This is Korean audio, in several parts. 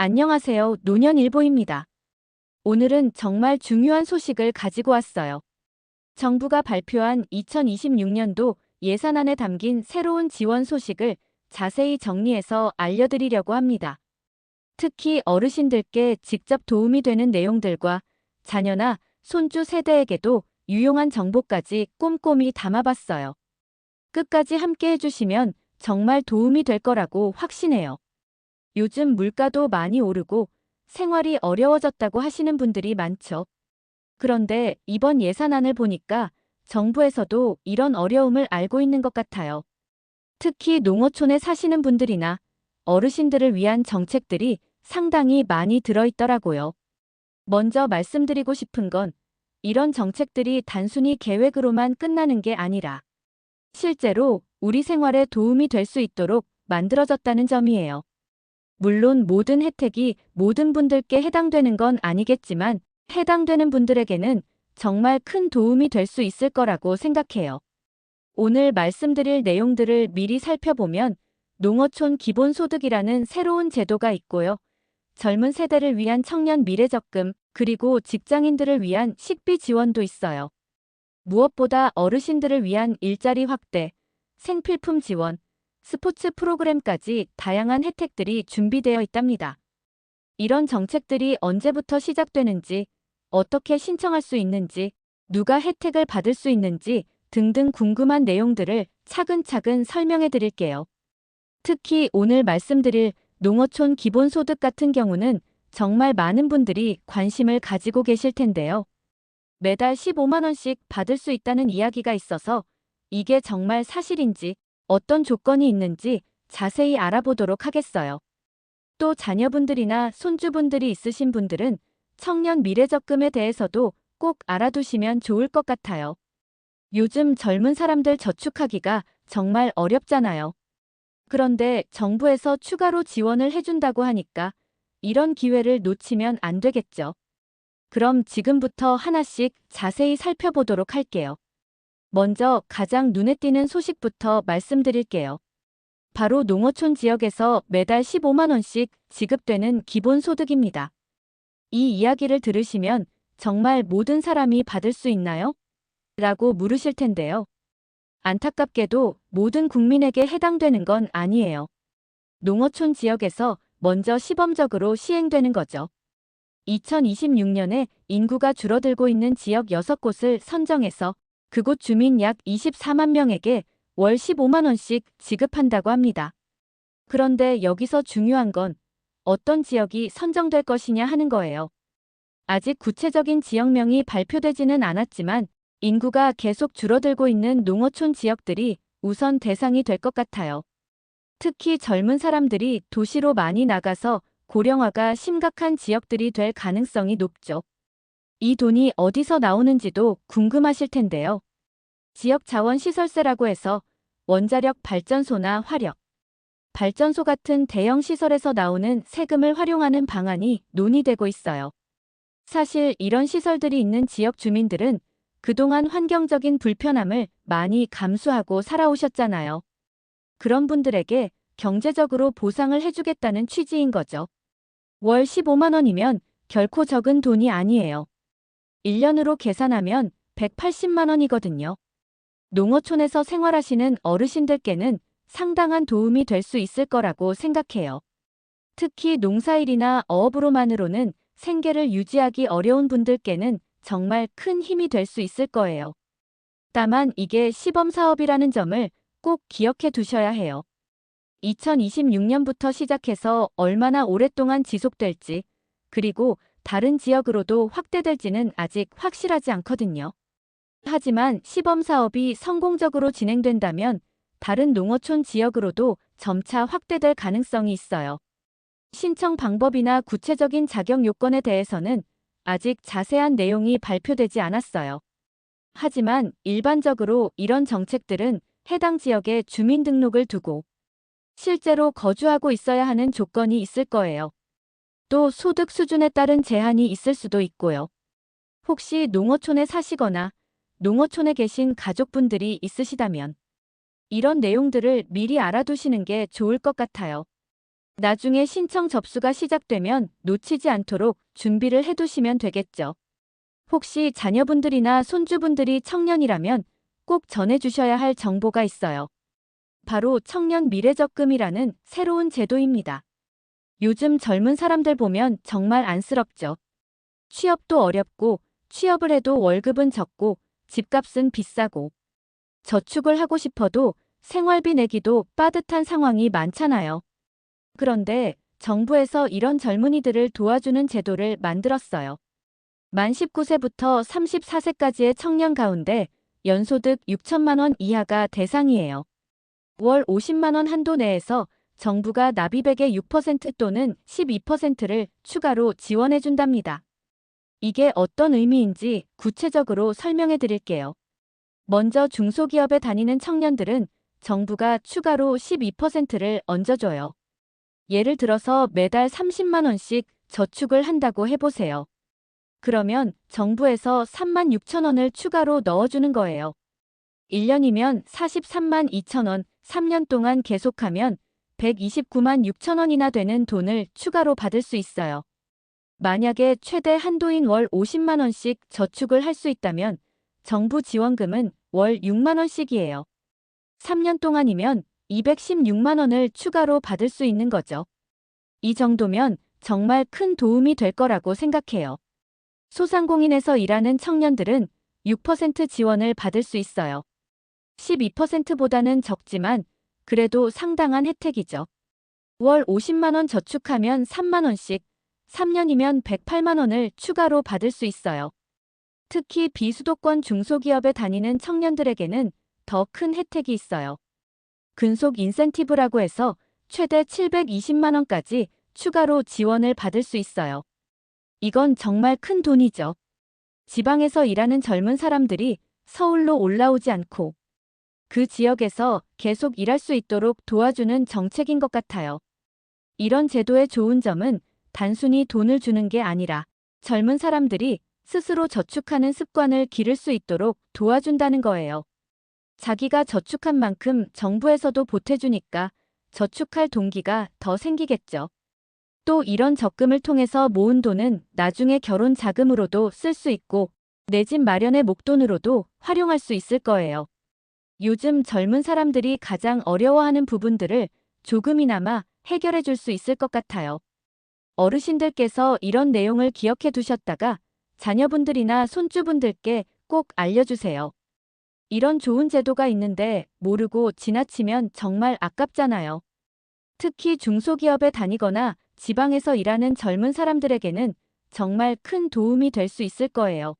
안녕하세요. 노년일보입니다. 오늘은 정말 중요한 소식을 가지고 왔어요. 정부가 발표한 2026년도 예산안에 담긴 새로운 지원 소식을 자세히 정리해서 알려드리려고 합니다. 특히 어르신들께 직접 도움이 되는 내용들과 자녀나 손주 세대에게도 유용한 정보까지 꼼꼼히 담아봤어요. 끝까지 함께 해주시면 정말 도움이 될 거라고 확신해요. 요즘 물가도 많이 오르고 생활이 어려워졌다고 하시는 분들이 많죠. 그런데 이번 예산안을 보니까 정부에서도 이런 어려움을 알고 있는 것 같아요. 특히 농어촌에 사시는 분들이나 어르신들을 위한 정책들이 상당히 많이 들어있더라고요. 먼저 말씀드리고 싶은 건 이런 정책들이 단순히 계획으로만 끝나는 게 아니라 실제로 우리 생활에 도움이 될 수 있도록 만들어졌다는 점이에요. 물론 모든 혜택이 모든 분들께 해당되는 건 아니겠지만 해당되는 분들에게는 정말 큰 도움이 될 수 있을 거라고 생각해요. 오늘 말씀드릴 내용들을 미리 살펴보면 농어촌 기본소득이라는 새로운 제도가 있고요. 젊은 세대를 위한 청년 미래적금, 그리고 직장인들을 위한 식비 지원도 있어요. 무엇보다 어르신들을 위한 일자리 확대, 생필품 지원, 스포츠 프로그램까지 다양한 혜택들이 준비되어 있답니다. 이런 정책들이 언제부터 시작되는지, 어떻게 신청할 수 있는지, 누가 혜택을 받을 수 있는지 등등 궁금한 내용들을 차근차근 설명해 드릴게요. 특히 오늘 말씀드릴 농어촌 기본소득 같은 경우는 정말 많은 분들이 관심을 가지고 계실 텐데요. 매달 15만원씩 받을 수 있다는 이야기가 있어서 이게 정말 사실인지 어떤 조건이 있는지 자세히 알아보도록 하겠어요. 또 자녀분들이나 손주분들이 있으신 분들은 청년 미래적금에 대해서도 꼭 알아두시면 좋을 것 같아요. 요즘 젊은 사람들 저축하기가 정말 어렵잖아요. 그런데 정부에서 추가로 지원을 해준다고 하니까 이런 기회를 놓치면 안 되겠죠. 그럼 지금부터 하나씩 자세히 살펴보도록 할게요. 먼저 가장 눈에 띄는 소식부터 말씀드릴게요. 바로 농어촌 지역에서 매달 15만원씩 지급되는 기본소득입니다. 이 이야기를 들으시면 정말 모든 사람이 받을 수 있나요? 라고 물으실 텐데요. 안타깝게도 모든 국민에게 해당되는 건 아니에요. 농어촌 지역에서 먼저 시범적으로 시행되는 거죠. 2026년에 인구가 줄어들고 있는 지역 6곳을 선정해서 그곳 주민 약 24만 명에게 월 15만 원씩 지급한다고 합니다. 그런데 여기서 중요한 건 어떤 지역이 선정될 것이냐 하는 거예요. 아직 구체적인 지역명이 발표되지는 않았지만 인구가 계속 줄어들고 있는 농어촌 지역들이 우선 대상이 될 것 같아요. 특히 젊은 사람들이 도시로 많이 나가서 고령화가 심각한 지역들이 될 가능성이 높죠. 이 돈이 어디서 나오는지도 궁금하실 텐데요. 지역 자원 시설세라고 해서 원자력 발전소나 화력, 발전소 같은 대형 시설에서 나오는 세금을 활용하는 방안이 논의되고 있어요. 사실 이런 시설들이 있는 지역 주민들은 그동안 환경적인 불편함을 많이 감수하고 살아오셨잖아요. 그런 분들에게 경제적으로 보상을 해주겠다는 취지인 거죠. 월 15만 원이면 결코 적은 돈이 아니에요. 1년으로 계산하면 180만 원이거든요. 농어촌에서 생활하시는 어르신들께는 상당한 도움이 될 수 있을 거라고 생각해요. 특히 농사일이나 어업으로만으로는 생계를 유지하기 어려운 분들께는 정말 큰 힘이 될 수 있을 거예요. 다만 이게 시범사업이라는 점을 꼭 기억해 두셔야 해요. 2026년부터 시작해서 얼마나 오랫동안 지속될지, 그리고 다른 지역으로도 확대될지는 아직 확실하지 않거든요. 하지만 시범 사업이 성공적으로 진행된다면 다른 농어촌 지역으로도 점차 확대될 가능성이 있어요. 신청 방법이나 구체적인 자격 요건에 대해서는 아직 자세한 내용이 발표되지 않았어요. 하지만 일반적으로 이런 정책들은 해당 지역에 주민등록을 두고 실제로 거주하고 있어야 하는 조건이 있을 거예요. 또 소득 수준에 따른 제한이 있을 수도 있고요. 혹시 농어촌에 사시거나 농어촌에 계신 가족분들이 있으시다면 이런 내용들을 미리 알아두시는 게 좋을 것 같아요. 나중에 신청 접수가 시작되면 놓치지 않도록 준비를 해두시면 되겠죠. 혹시 자녀분들이나 손주분들이 청년이라면 꼭 전해주셔야 할 정보가 있어요. 바로 청년 미래적금이라는 새로운 제도입니다. 요즘 젊은 사람들 보면 정말 안쓰럽죠. 취업도 어렵고 취업을 해도 월급은 적고 집값은 비싸고 저축을 하고 싶어도 생활비 내기도 빠듯한 상황이 많잖아요. 그런데 정부에서 이런 젊은이들을 도와주는 제도를 만들었어요. 만 19세부터 34세까지의 청년 가운데 연소득 6천만 원 이하가 대상이에요. 월 50만 원 한도 내에서 정부가 납입액의 6% 또는 12%를 추가로 지원해 준답니다. 이게 어떤 의미인지 구체적으로 설명해 드릴게요. 먼저 중소기업에 다니는 청년들은 정부가 추가로 12%를 얹어줘요. 예를 들어서 매달 30만 원씩 저축을 한다고 해보세요. 그러면 정부에서 3만 6천 원을 추가로 넣어주는 거예요. 1년이면 43만 2천 원, 3년 동안 계속하면 129만 6천 원이나 되는 돈을 추가로 받을 수 있어요. 만약에 최대 한도인 월 50만 원씩 저축을 할 수 있다면 정부 지원금은 월 6만 원씩이에요. 3년 동안이면 216만 원을 추가로 받을 수 있는 거죠. 이 정도면 정말 큰 도움이 될 거라고 생각해요. 소상공인에서 일하는 청년들은 6% 지원을 받을 수 있어요. 12%보다는 적지만 그래도 상당한 혜택이죠. 월 50만 원 저축하면 3만 원씩, 3년이면 108만 원을 추가로 받을 수 있어요. 특히 비수도권 중소기업에 다니는 청년들에게는 더 큰 혜택이 있어요. 근속 인센티브라고 해서 최대 720만 원까지 추가로 지원을 받을 수 있어요. 이건 정말 큰 돈이죠. 지방에서 일하는 젊은 사람들이 서울로 올라오지 않고 그 지역에서 계속 일할 수 있도록 도와주는 정책인 것 같아요. 이런 제도의 좋은 점은 단순히 돈을 주는 게 아니라 젊은 사람들이 스스로 저축하는 습관을 기를 수 있도록 도와준다는 거예요. 자기가 저축한 만큼 정부에서도 보태주니까 저축할 동기가 더 생기겠죠. 또 이런 적금을 통해서 모은 돈은 나중에 결혼 자금으로도 쓸 수 있고 내 집 마련의 목돈으로도 활용할 수 있을 거예요. 요즘 젊은 사람들이 가장 어려워하는 부분들을 조금이나마 해결해 줄 수 있을 것 같아요. 어르신들께서 이런 내용을 기억해 두셨다가 자녀분들이나 손주분들께 꼭 알려주세요. 이런 좋은 제도가 있는데 모르고 지나치면 정말 아깝잖아요. 특히 중소기업에 다니거나 지방에서 일하는 젊은 사람들에게는 정말 큰 도움이 될 수 있을 거예요.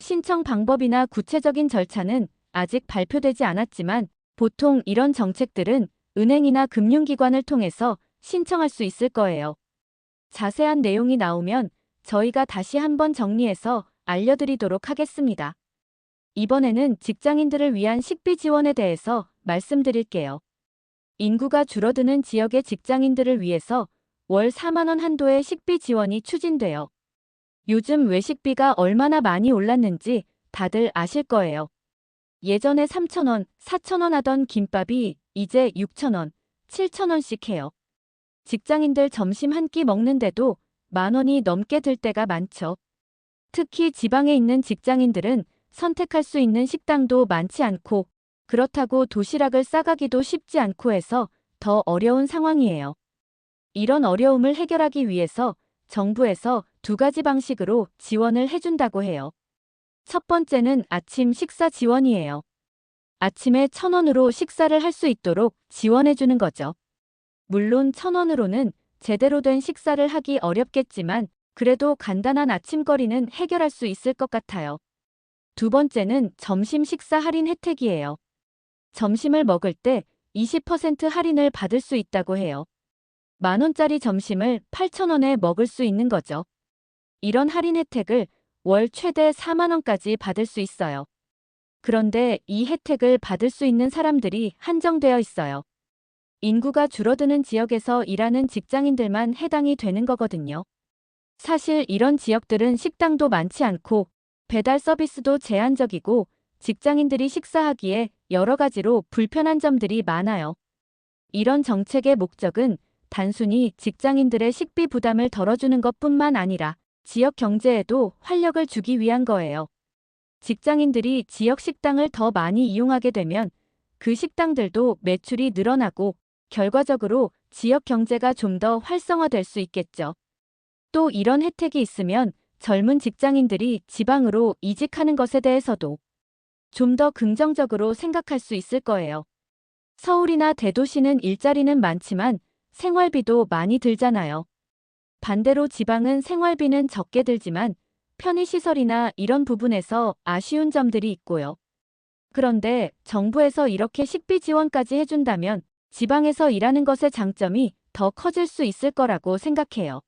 신청 방법이나 구체적인 절차는 아직 발표되지 않았지만 보통 이런 정책들은 은행이나 금융기관을 통해서 신청할 수 있을 거예요. 자세한 내용이 나오면 저희가 다시 한번 정리해서 알려드리도록 하겠습니다. 이번에는 직장인들을 위한 식비 지원에 대해서 말씀드릴게요. 인구가 줄어드는 지역의 직장인들을 위해서 월 4만원 한도의 식비 지원이 추진돼요. 요즘 외식비가 얼마나 많이 올랐는지 다들 아실 거예요. 예전에 3,000원, 4,000원 하던 김밥이 이제 6,000원, 7,000원씩 해요. 직장인들 점심 한 끼 먹는데도 만 원이 넘게 들 때가 많죠. 특히 지방에 있는 직장인들은 선택할 수 있는 식당도 많지 않고 그렇다고 도시락을 싸가기도 쉽지 않고 해서 더 어려운 상황이에요. 이런 어려움을 해결하기 위해서 정부에서 두 가지 방식으로 지원을 해준다고 해요. 첫 번째는 아침 식사 지원이에요. 아침에 천 원으로 식사를 할 수 있도록 지원해주는 거죠. 물론 천 원으로는 제대로 된 식사를 하기 어렵겠지만 그래도 간단한 아침거리는 해결할 수 있을 것 같아요. 두 번째는 점심 식사 할인 혜택이에요. 점심을 먹을 때 20% 할인을 받을 수 있다고 해요. 만 원짜리 점심을 8천 원에 먹을 수 있는 거죠. 이런 할인 혜택을 월 최대 4만 원까지 받을 수 있어요. 그런데 이 혜택을 받을 수 있는 사람들이 한정되어 있어요. 인구가 줄어드는 지역에서 일하는 직장인들만 해당이 되는 거거든요. 사실 이런 지역들은 식당도 많지 않고 배달 서비스도 제한적이고 직장인들이 식사하기에 여러 가지로 불편한 점들이 많아요. 이런 정책의 목적은 단순히 직장인들의 식비 부담을 덜어주는 것 뿐만 아니라 지역 경제에도 활력을 주기 위한 거예요. 직장인들이 지역 식당을 더 많이 이용하게 되면 그 식당들도 매출이 늘어나고 결과적으로 지역 경제가 좀 더 활성화될 수 있겠죠. 또 이런 혜택이 있으면 젊은 직장인들이 지방으로 이직하는 것에 대해서도 좀 더 긍정적으로 생각할 수 있을 거예요. 서울이나 대도시는 일자리는 많지만 생활비도 많이 들잖아요. 반대로 지방은 생활비는 적게 들지만 편의시설이나 이런 부분에서 아쉬운 점들이 있고요. 그런데 정부에서 이렇게 식비 지원까지 해준다면 지방에서 일하는 것의 장점이 더 커질 수 있을 거라고 생각해요.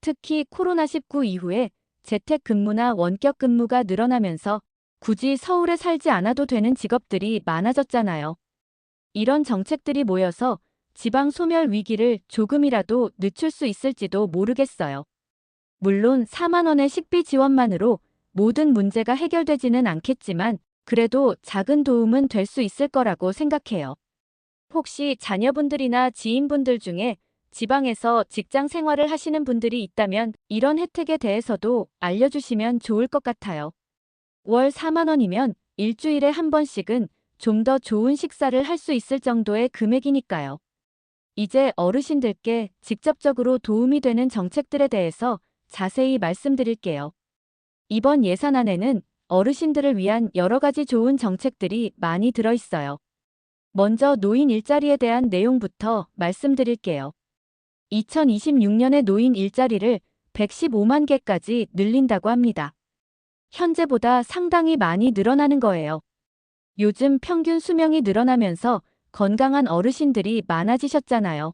특히 코로나19 이후에 재택근무나 원격 근무가 늘어나면서 굳이 서울에 살지 않아도 되는 직업들이 많아졌잖아요. 이런 정책들이 모여서 지방 소멸 위기를 조금이라도 늦출 수 있을지도 모르겠어요. 물론 4만 원의 식비 지원만으로 모든 문제가 해결되지는 않겠지만 그래도 작은 도움은 될 수 있을 거라고 생각해요. 혹시 자녀분들이나 지인분들 중에 지방에서 직장 생활을 하시는 분들이 있다면 이런 혜택에 대해서도 알려주시면 좋을 것 같아요. 월 4만 원이면 일주일에 한 번씩은 좀 더 좋은 식사를 할 수 있을 정도의 금액이니까요. 이제 어르신들께 직접적으로 도움이 되는 정책들에 대해서 자세히 말씀드릴게요. 이번 예산안에는 어르신들을 위한 여러 가지 좋은 정책들이 많이 들어있어요. 먼저 노인 일자리에 대한 내용부터 말씀드릴게요. 2026년에 노인 일자리를 115만 개까지 늘린다고 합니다. 현재보다 상당히 많이 늘어나는 거예요. 요즘 평균 수명이 늘어나면서 건강한 어르신들이 많아지셨잖아요.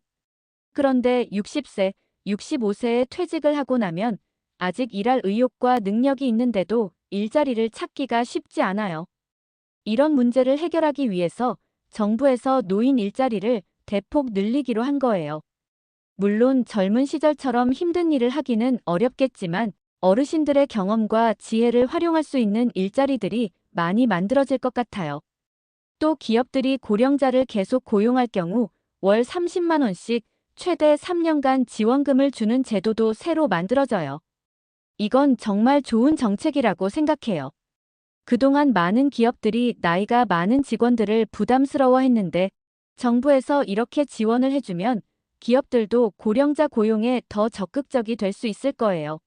그런데 60세, 65세에 퇴직을 하고 나면 아직 일할 의욕과 능력이 있는데도 일자리를 찾기가 쉽지 않아요. 이런 문제를 해결하기 위해서 정부에서 노인 일자리를 대폭 늘리기로 한 거예요. 물론 젊은 시절처럼 힘든 일을 하기는 어렵겠지만 어르신들의 경험과 지혜를 활용할 수 있는 일자리들이 많이 만들어질 것 같아요. 또 기업들이 고령자를 계속 고용할 경우 월 30만 원씩 최대 3년간 지원금을 주는 제도도 새로 만들어져요. 이건 정말 좋은 정책이라고 생각해요. 그동안 많은 기업들이 나이가 많은 직원들을 부담스러워 했는데 정부에서 이렇게 지원을 해주면 기업들도 고령자 고용에 더 적극적이 될 수 있을 거예요.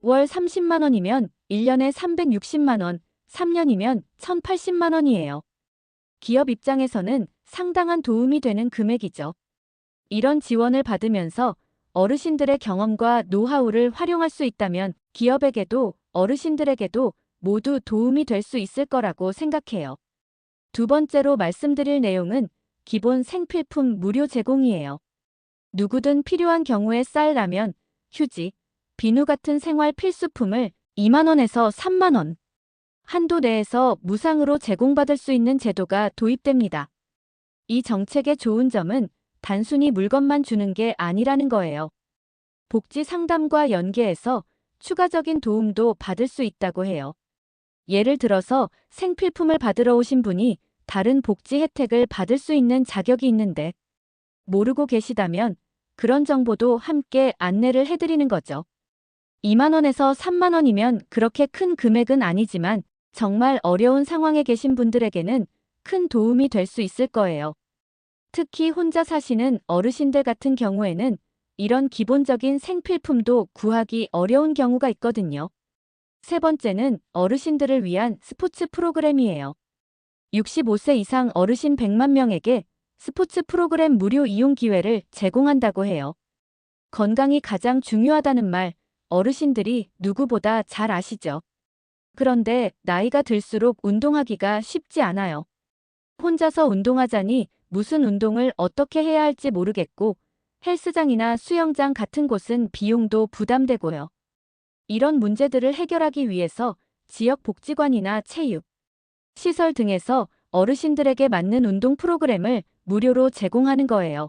월 30만 원이면 1년에 360만 원, 3년이면 1080만 원이에요. 기업 입장에서는 상당한 도움이 되는 금액이죠. 이런 지원을 받으면서 어르신들의 경험과 노하우를 활용할 수 있다면 기업에게도 어르신들에게도 모두 도움이 될 수 있을 거라고 생각해요. 두 번째로 말씀드릴 내용은 기본 생필품 무료 제공이에요. 누구든 필요한 경우에 쌀, 라면, 휴지, 비누 같은 생활 필수품을 2만원에서 3만원 한도 내에서 무상으로 제공받을 수 있는 제도가 도입됩니다. 이 정책의 좋은 점은 단순히 물건만 주는 게 아니라는 거예요. 복지 상담과 연계해서 추가적인 도움도 받을 수 있다고 해요. 예를 들어서 생필품을 받으러 오신 분이 다른 복지 혜택을 받을 수 있는 자격이 있는데 모르고 계시다면 그런 정보도 함께 안내를 해드리는 거죠. 2만원에서 3만원이면 그렇게 큰 금액은 아니지만 정말 어려운 상황에 계신 분들에게는 큰 도움이 될 수 있을 거예요. 특히 혼자 사시는 어르신들 같은 경우에는 이런 기본적인 생필품도 구하기 어려운 경우가 있거든요. 세 번째는 어르신들을 위한 스포츠 프로그램이에요. 65세 이상 어르신 100만 명에게 스포츠 프로그램 무료 이용 기회를 제공한다고 해요. 건강이 가장 중요하다는 말 어르신들이 누구보다 잘 아시죠? 그런데 나이가 들수록 운동하기가 쉽지 않아요. 혼자서 운동하자니 무슨 운동을 어떻게 해야 할지 모르겠고 헬스장이나 수영장 같은 곳은 비용도 부담되고요. 이런 문제들을 해결하기 위해서 지역 복지관이나 체육, 시설 등에서 어르신들에게 맞는 운동 프로그램을 무료로 제공하는 거예요.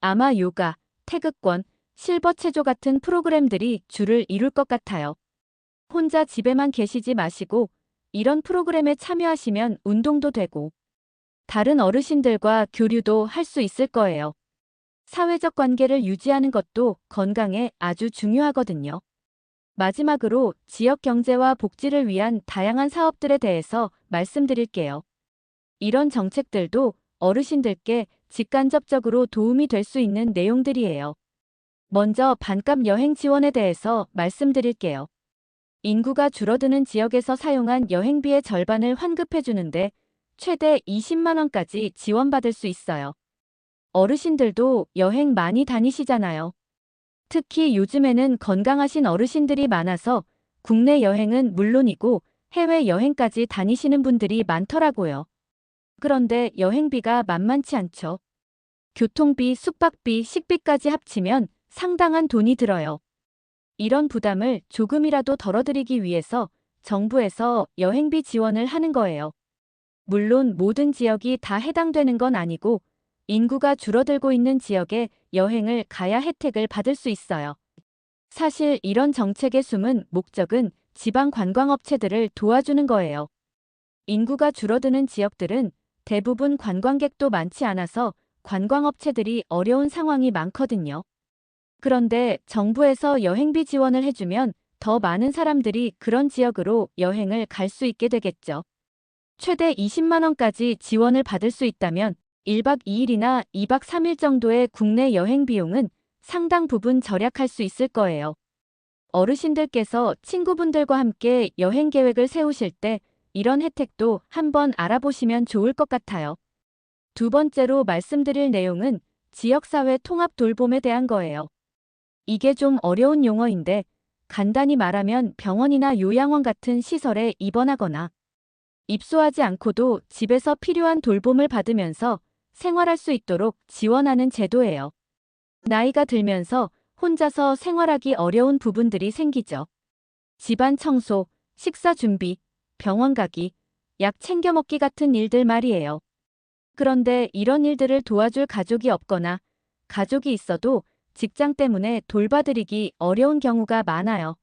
아마 요가, 태극권, 실버 체조 같은 프로그램들이 줄을 이룰 것 같아요. 혼자 집에만 계시지 마시고 이런 프로그램에 참여하시면 운동도 되고 다른 어르신들과 교류도 할 수 있을 거예요. 사회적 관계를 유지하는 것도 건강에 아주 중요하거든요. 마지막으로 지역 경제와 복지를 위한 다양한 사업들에 대해서 말씀드릴게요. 이런 정책들도 어르신들께 직간접적으로 도움이 될 수 있는 내용들이에요. 먼저 반값 여행 지원에 대해서 말씀드릴게요. 인구가 줄어드는 지역에서 사용한 여행비의 절반을 환급해주는데 최대 20만원까지 지원받을 수 있어요. 어르신들도 여행 많이 다니시잖아요. 특히 요즘에는 건강하신 어르신들이 많아서 국내 여행은 물론이고 해외 여행까지 다니시는 분들이 많더라고요. 그런데 여행비가 만만치 않죠. 교통비, 숙박비, 식비까지 합치면 상당한 돈이 들어요. 이런 부담을 조금이라도 덜어드리기 위해서 정부에서 여행비 지원을 하는 거예요. 물론 모든 지역이 다 해당되는 건 아니고 인구가 줄어들고 있는 지역에 여행을 가야 혜택을 받을 수 있어요. 사실 이런 정책의 숨은 목적은 지방 관광업체들을 도와주는 거예요. 인구가 줄어드는 지역들은 대부분 관광객도 많지 않아서 관광업체들이 어려운 상황이 많거든요. 그런데 정부에서 여행비 지원을 해주면 더 많은 사람들이 그런 지역으로 여행을 갈 수 있게 되겠죠. 최대 20만원까지 지원을 받을 수 있다면 1박 2일이나 2박 3일 정도의 국내 여행 비용은 상당 부분 절약할 수 있을 거예요. 어르신들께서 친구분들과 함께 여행 계획을 세우실 때 이런 혜택도 한번 알아보시면 좋을 것 같아요. 두 번째로 말씀드릴 내용은 지역사회 통합 돌봄에 대한 거예요. 이게 좀 어려운 용어인데 간단히 말하면 병원이나 요양원 같은 시설에 입원하거나 입소하지 않고도 집에서 필요한 돌봄을 받으면서 생활할 수 있도록 지원하는 제도예요. 나이가 들면서 혼자서 생활하기 어려운 부분들이 생기죠. 집안 청소, 식사 준비, 병원 가기, 약 챙겨 먹기 같은 일들 말이에요. 그런데 이런 일들을 도와줄 가족이 없거나 가족이 있어도 직장 때문에 돌봐드리기 어려운 경우가 많아요.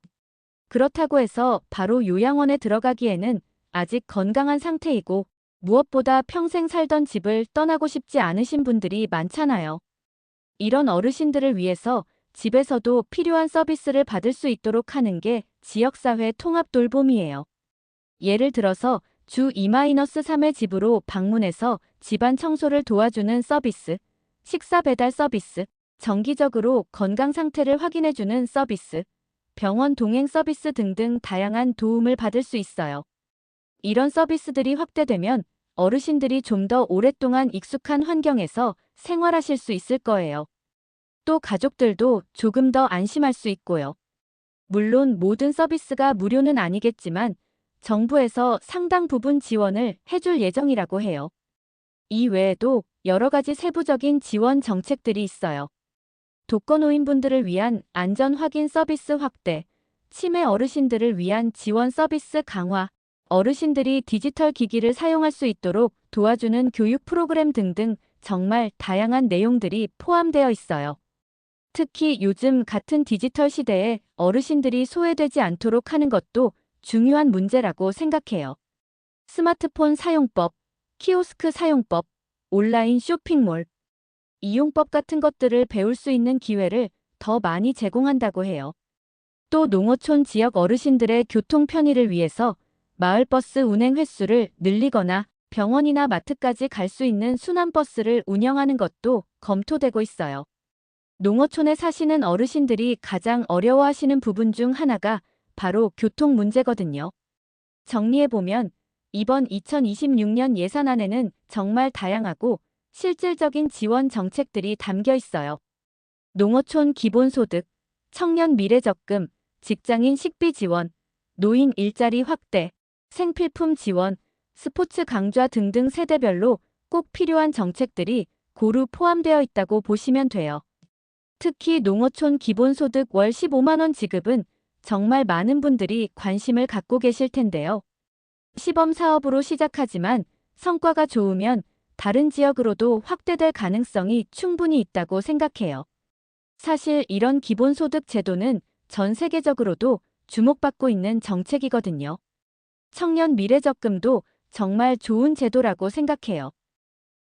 그렇다고 해서 바로 요양원에 들어가기에는 아직 건강한 상태이고 무엇보다 평생 살던 집을 떠나고 싶지 않으신 분들이 많잖아요. 이런 어르신들을 위해서 집에서도 필요한 서비스를 받을 수 있도록 하는 게 지역사회 통합 돌봄이에요. 예를 들어서 주 2-3회 집으로 방문해서 집안 청소를 도와주는 서비스, 식사 배달 서비스, 정기적으로 건강 상태를 확인해주는 서비스, 병원 동행 서비스 등등 다양한 도움을 받을 수 있어요. 이런 서비스들이 확대되면 어르신들이 좀 더 오랫동안 익숙한 환경에서 생활하실 수 있을 거예요. 또 가족들도 조금 더 안심할 수 있고요. 물론 모든 서비스가 무료는 아니겠지만 정부에서 상당 부분 지원을 해줄 예정이라고 해요. 이 외에도 여러 가지 세부적인 지원 정책들이 있어요. 독거노인분들을 위한 안전 확인 서비스 확대, 치매 어르신들을 위한 지원 서비스 강화, 어르신들이 디지털 기기를 사용할 수 있도록 도와주는 교육 프로그램 등등 정말 다양한 내용들이 포함되어 있어요. 특히 요즘 같은 디지털 시대에 어르신들이 소외되지 않도록 하는 것도 중요한 문제라고 생각해요. 스마트폰 사용법, 키오스크 사용법, 온라인 쇼핑몰, 이용법 같은 것들을 배울 수 있는 기회를 더 많이 제공한다고 해요. 또 농어촌 지역 어르신들의 교통 편의를 위해서 마을버스 운행 횟수를 늘리거나 병원이나 마트까지 갈 수 있는 순환버스를 운영하는 것도 검토되고 있어요. 농어촌에 사시는 어르신들이 가장 어려워하시는 부분 중 하나가 바로 교통 문제거든요. 정리해보면 이번 2026년 예산안에는 정말 다양하고 실질적인 지원 정책들이 담겨 있어요. 농어촌 기본소득, 청년 미래적금, 직장인 식비 지원, 노인 일자리 확대, 생필품 지원, 스포츠 강좌 등등 세대별로 꼭 필요한 정책들이 고루 포함되어 있다고 보시면 돼요. 특히 농어촌 기본소득 월 15만원 지급은 정말 많은 분들이 관심을 갖고 계실 텐데요. 시범 사업으로 시작하지만 성과가 좋으면 다른 지역으로도 확대될 가능성이 충분히 있다고 생각해요. 사실 이런 기본소득 제도는 전 세계적으로도 주목받고 있는 정책이거든요. 청년 미래적금도 정말 좋은 제도라고 생각해요.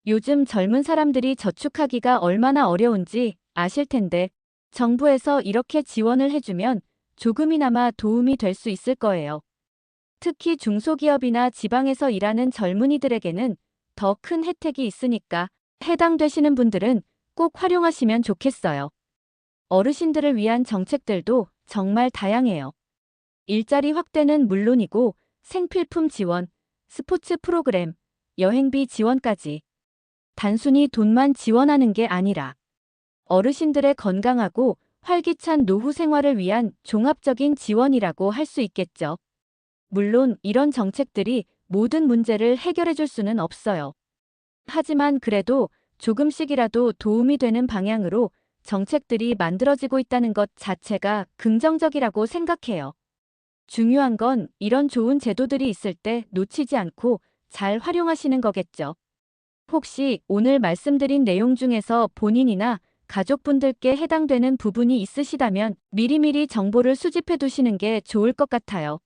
요즘 젊은 사람들이 저축하기가 얼마나 어려운지 아실 텐데 정부에서 이렇게 지원을 해주면 조금이나마 도움이 될 수 있을 거예요. 특히 중소기업이나 지방에서 일하는 젊은이들에게는 더 큰 혜택이 있으니까 해당되시는 분들은 꼭 활용하시면 좋겠어요. 어르신들을 위한 정책들도 정말 다양해요. 일자리 확대는 물론이고 생필품 지원, 스포츠 프로그램, 여행비 지원까지 단순히 돈만 지원하는 게 아니라 어르신들의 건강하고 활기찬 노후 생활을 위한 종합적인 지원이라고 할 수 있겠죠. 물론 이런 정책들이 모든 문제를 해결해 줄 수는 없어요. 하지만 그래도 조금씩이라도 도움이 되는 방향으로 정책들이 만들어지고 있다는 것 자체가 긍정적이라고 생각해요. 중요한 건 이런 좋은 제도들이 있을 때 놓치지 않고 잘 활용하시는 거겠죠. 혹시 오늘 말씀드린 내용 중에서 본인이나 가족분들께 해당되는 부분이 있으시다면 미리미리 정보를 수집해 두시는 게 좋을 것 같아요.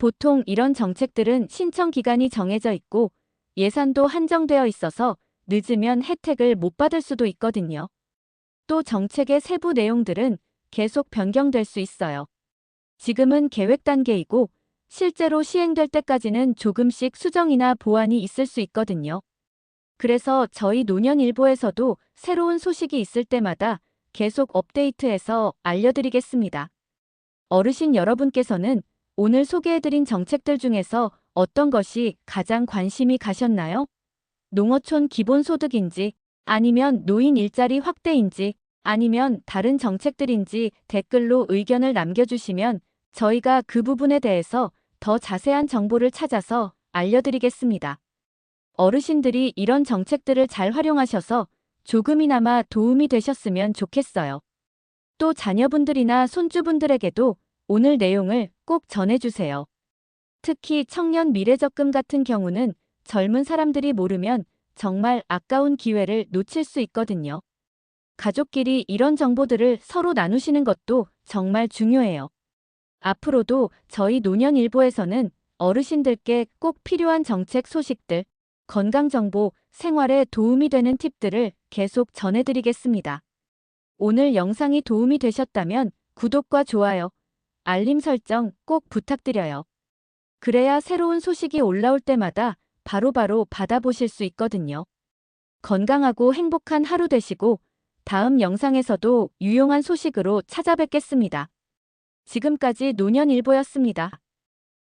보통 이런 정책들은 신청 기간이 정해져 있고 예산도 한정되어 있어서 늦으면 혜택을 못 받을 수도 있거든요. 또 정책의 세부 내용들은 계속 변경될 수 있어요. 지금은 계획 단계이고 실제로 시행될 때까지는 조금씩 수정이나 보완이 있을 수 있거든요. 그래서 저희 노년일보에서도 새로운 소식이 있을 때마다 계속 업데이트해서 알려드리겠습니다. 어르신 여러분께서는 오늘 소개해드린 정책들 중에서 어떤 것이 가장 관심이 가셨나요? 농어촌 기본소득인지 아니면 노인 일자리 확대인지 아니면 다른 정책들인지 댓글로 의견을 남겨주시면 저희가 그 부분에 대해서 더 자세한 정보를 찾아서 알려드리겠습니다. 어르신들이 이런 정책들을 잘 활용하셔서 조금이나마 도움이 되셨으면 좋겠어요. 또 자녀분들이나 손주분들에게도 오늘 내용을 꼭 전해주세요. 특히 청년 미래적금 같은 경우는 젊은 사람들이 모르면 정말 아까운 기회를 놓칠 수 있거든요. 가족끼리 이런 정보들을 서로 나누시는 것도 정말 중요해요. 앞으로도 저희 노년일보에서는 어르신들께 꼭 필요한 정책 소식들, 건강정보, 생활에 도움이 되는 팁들을 계속 전해드리겠습니다. 오늘 영상이 도움이 되셨다면 구독과 좋아요, 알림 설정 꼭 부탁드려요. 그래야 새로운 소식이 올라올 때마다 바로 바로 받아보실 수 있거든요. 건강하고 행복한 하루 되시고 다음 영상에서도 유용한 소식으로 찾아뵙겠습니다. 지금까지 노년일보였습니다.